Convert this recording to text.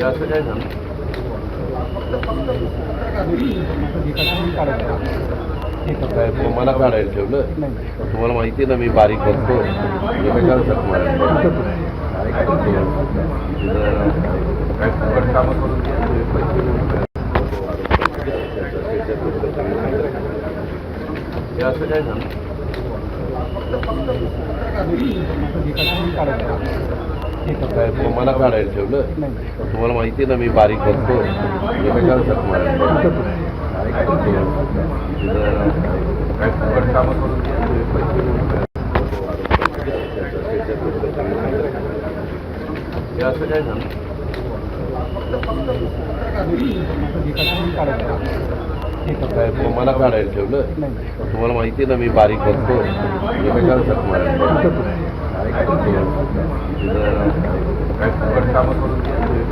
हे असं काय झालं? मला काढायला ठेवलं तुम्हाला माहिती ना मी बारीक बघतो हे असं काय झालं? मला काढायला ठेवलं? तुम्हाला माहिती आहे ना मी बारीक बघतो करतो? तुम्ही असं काय झालं? मला काढायला ठेवलं? तुम्हाला माहिती आहे ना मी बारीक बघतो